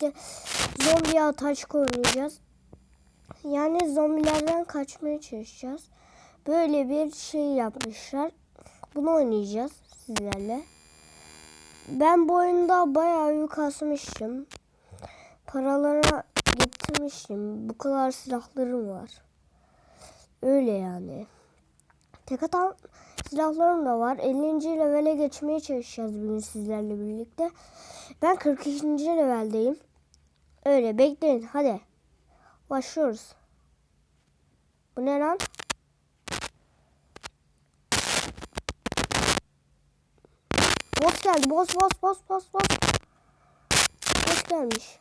birlikte zombi ataç oynayacağız. Yani zombilerden kaçmaya çalışacağız. Böyle bir şey yapmışlar. Bunu oynayacağız sizlerle. Ben bu oyunda bayağı yük kasmıştım. Paralara getirmiştim. Bu kadar silahlarım var. Öyle yani. Tek atan silahlarım da var. 50. levele geçmeye çalışacağız bugün sizlerle birlikte. Ben 42. leveldeyim. Öyle bekleyin hadi. Başlıyoruz. Bu ne lan? Boss geldi. Boss boss boss boss boss. Boss gelmiş.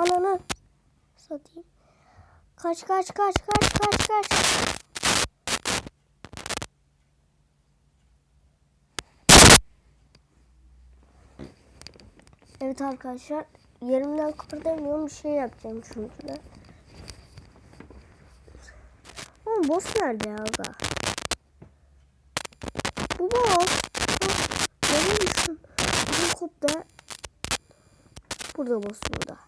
Ananı satayım. Kaç kaç kaç kaç kaç kaç. Evet arkadaşlar yerimden kıpırdamıyorum bir şey yapacağım şurada. Ama boss nerede ya aga? Bu boss. Nereye düştüm? Bizim kopta. Burada boss burada.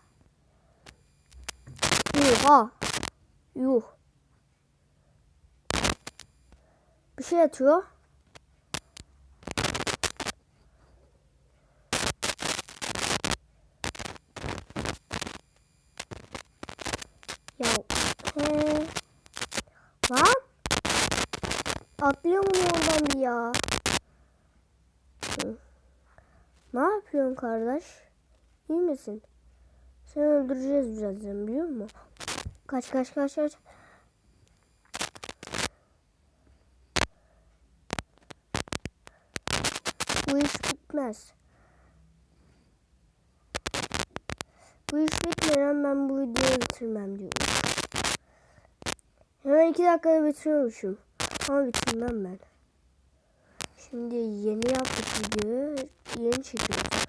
Yuh Yuh. Bir şey atıyor. Ya. He. Lan. Atlıyor mu oradan bir ya? Ne yapıyorsun kardeş? İyi misin? Seni öldüreceğiz birazdan biliyor musun? Kaç kaç kaç kaç. Bu iş bitmez. Bu iş bitmeden ben bu videoyu bitirmem diyorum. Hemen iki dakikada bitiriyormuşum. Ama bitirmem ben. Şimdi yeni yaptık videoyu. Yeni çekiyoruz.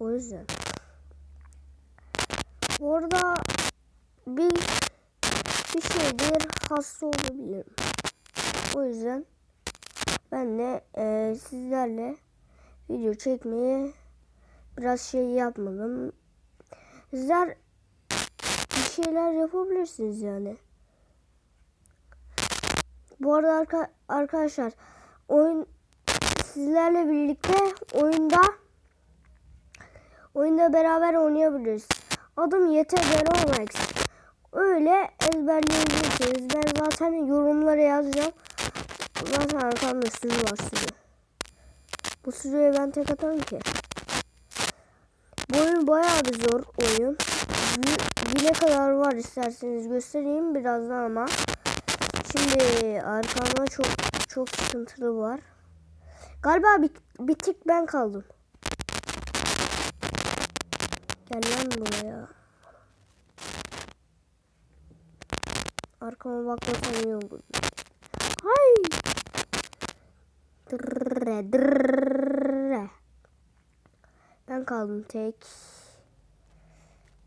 O yüzden. Bu arada bir bir şeydir hasta olabilirim. O yüzden ben de e, sizlerle video çekmeye biraz şey yapmadım. Sizler bir şeyler yapabilirsiniz yani. Bu arada arka, arkadaşlar oyun sizlerle birlikte oyunda oyunda beraber oynayabiliriz. Adım yeter Max. Öyle ezberleyebilirsiniz. Ben zaten yorumlara yazacağım. Zaten arkamda sürü var sürü. Bu sürüye ben tek atarım ki. Bu oyun bayağı bir zor oyun. Ne kadar var isterseniz göstereyim birazdan ama. Şimdi arkamda çok çok sıkıntılı var. Galiba bir, bir tık ben kaldım. Gel lan buraya. Arkama bakmasam iyi olur. Hay. Dırre, dırre. Ben kaldım tek.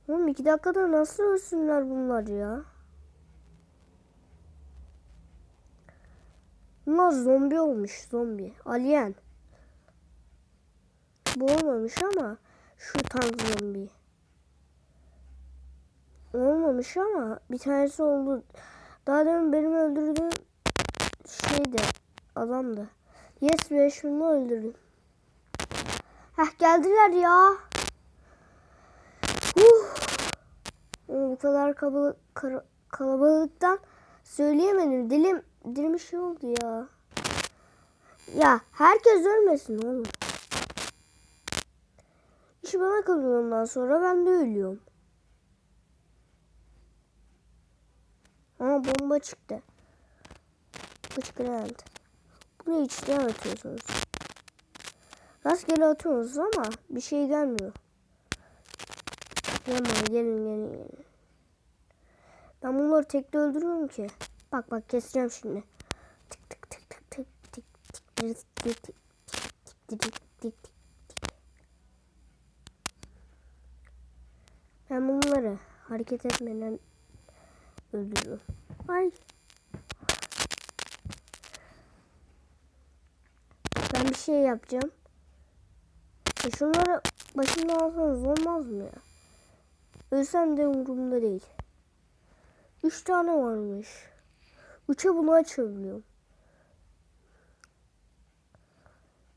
Oğlum iki dakikada nasıl ölsünler bunlar ya? Bunlar zombi olmuş zombi. Alien. Bu olmamış ama şu tank zombi. Olmamış ama bir tanesi oldu. Daha demin benim öldürdüğüm şeydi. Adamdı. Yes be şunu öldürdüm. Heh geldiler ya. Uh. Bu kadar kalabalık, kalabalıktan söyleyemedim. Dilim dilim şey oldu ya. Ya herkes ölmesin oğlum. İş bana kalıyor ondan sonra ben de ölüyorum. Ama bomba çıktı. Bıç grand. Bunu içten atıyorsunuz. Rastgele atıyorsunuz ama bir şey gelmiyor. Gelin gelin gelin gelin. Ben bunları tekte öldürüyorum ki. Bak bak keseceğim şimdi. Tık tık tık tık tık tık tık tık tık tık tık tık tık Ben bunları hareket etmeden öldürüyorum. Ay. Ben bir şey yapacağım. E şunları başımdan alsanız olmaz mı ya? Ölsem de umurumda değil. Üç tane varmış. Üçe bunu açabiliyorum.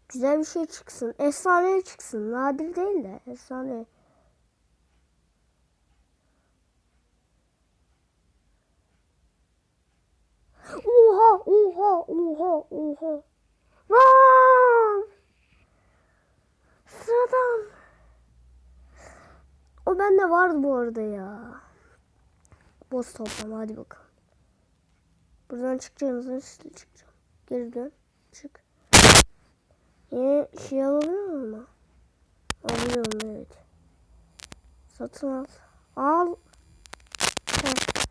Güzel bir şey çıksın. Efsane çıksın. Nadir değil de efsane. Oha oha oha oha. Lan! Sıradan. O bende vardı bu arada ya. Boss toplama hadi bakalım. Buradan çıkacağınızdan üstüne çıkacağım. Geri dön. Çık. Yine şey alabiliyor mu? Alıyorum evet. Satın al. Al. Heh.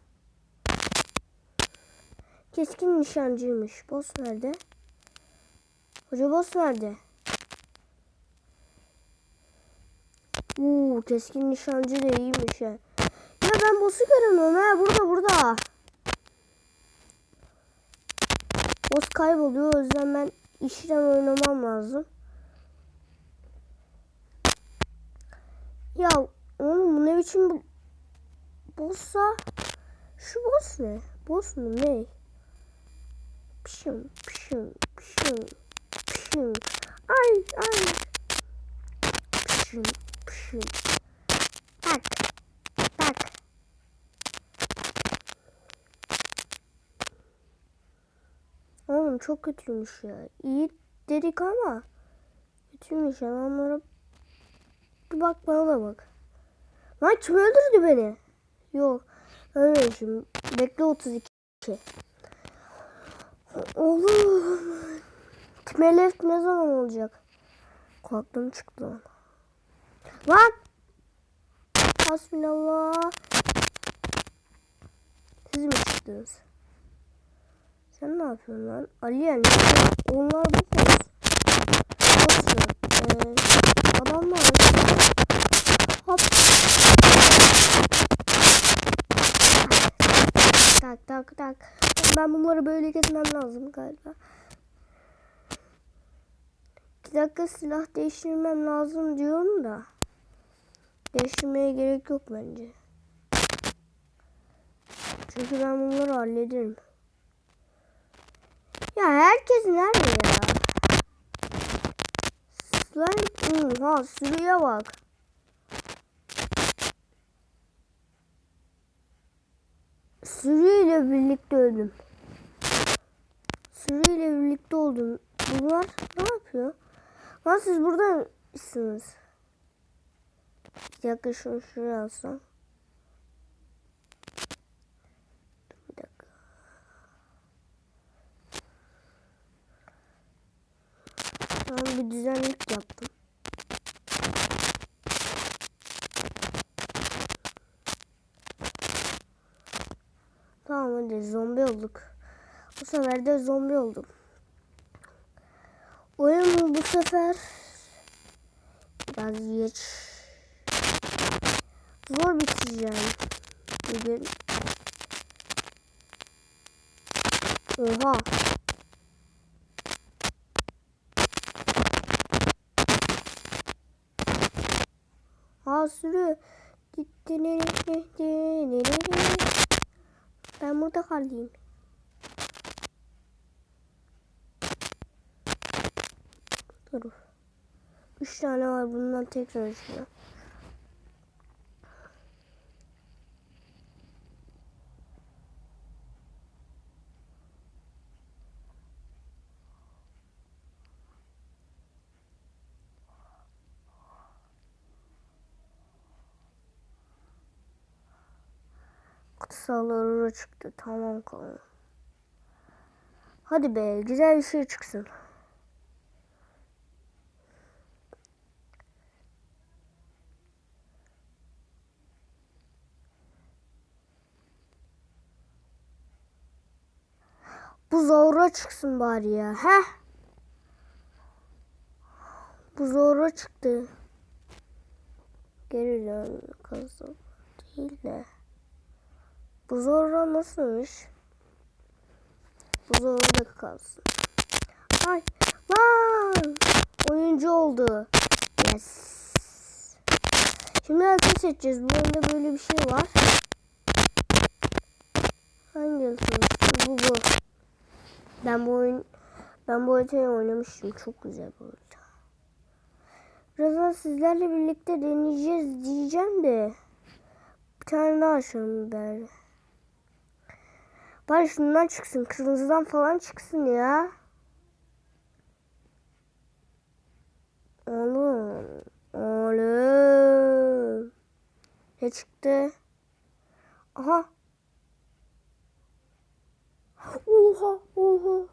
Keskin nişancıymış. Boss nerede? Hoca boss nerede? Uuu keskin nişancı da iyiymiş ya. Ya ben boss'u göremiyorum ha. Burada burada. Boss kayboluyor. O yüzden ben işlem oynamam lazım. Ya oğlum bu ne biçim bu boss'a şu boss ne? Boss mu ne? Pişim pişim pişim pişim ay ay pişim pişim tak tak Oğlum çok kötüymüş ya. İyi dedik ama kötüymüş adamlara. Bir bak bana da bak. Lan kim öldürdü beni? Yok. Ölmemişim. Bekle 32. Oğlum. Melef ne zaman olacak? Korktum çıktı lan. Lan! Hasbinallah. Siz mi çıktınız? Sen ne yapıyorsun lan? Ali yani. Onlar bu kız. Olsun. Ee, adamlar. Hop. Tak tak tak. Ben bunları böyle kesmem lazım galiba. Bir dakika silah değiştirmem lazım diyorum da. Değiştirmeye gerek yok bence. Çünkü ben bunları hallederim. Ya herkes nerede ya? Slime, ha sürüye bak. Sürüyle birlikte öldüm. Sürüyle birlikte oldum. Bunlar ne yapıyor? Lan siz burada mısınız? Şunu şuraya alsam. Dur Bir dakika. Tamam bir düzenlik yaptım. Tamam hadi zombi olduk. Bu sefer de zombi oldum. Oyun bu sefer biraz geç. Zor bitireceğim bugün. Oha. Ha sürü. Ben burada kalayım. Dur. Üç tane var bundan tekrar üstüne. Kısaları çıktı. Tamam kalın. Hadi be güzel bir şey çıksın. Bu Zora çıksın bari ya. Heh. Bu Zora çıktı. Geri dön kızım. Değil de. Bu Zora nasılmış? Bu Zora kalsın. Ay lan. Oyuncu oldu. Yes. Şimdi harita seçeceğiz. Bu oyunda böyle bir şey var. Hangi? Bu bu. Ben bu oyun ben bu haritayı oynamıştım. Çok güzel bu harita. Birazdan sizlerle birlikte deneyeceğiz diyeceğim de. Bir tane daha açalım bari. Bari şundan çıksın. Kırmızıdan falan çıksın ya. Oğlum. Oğlum. Ne çıktı? Aha. Oha oha.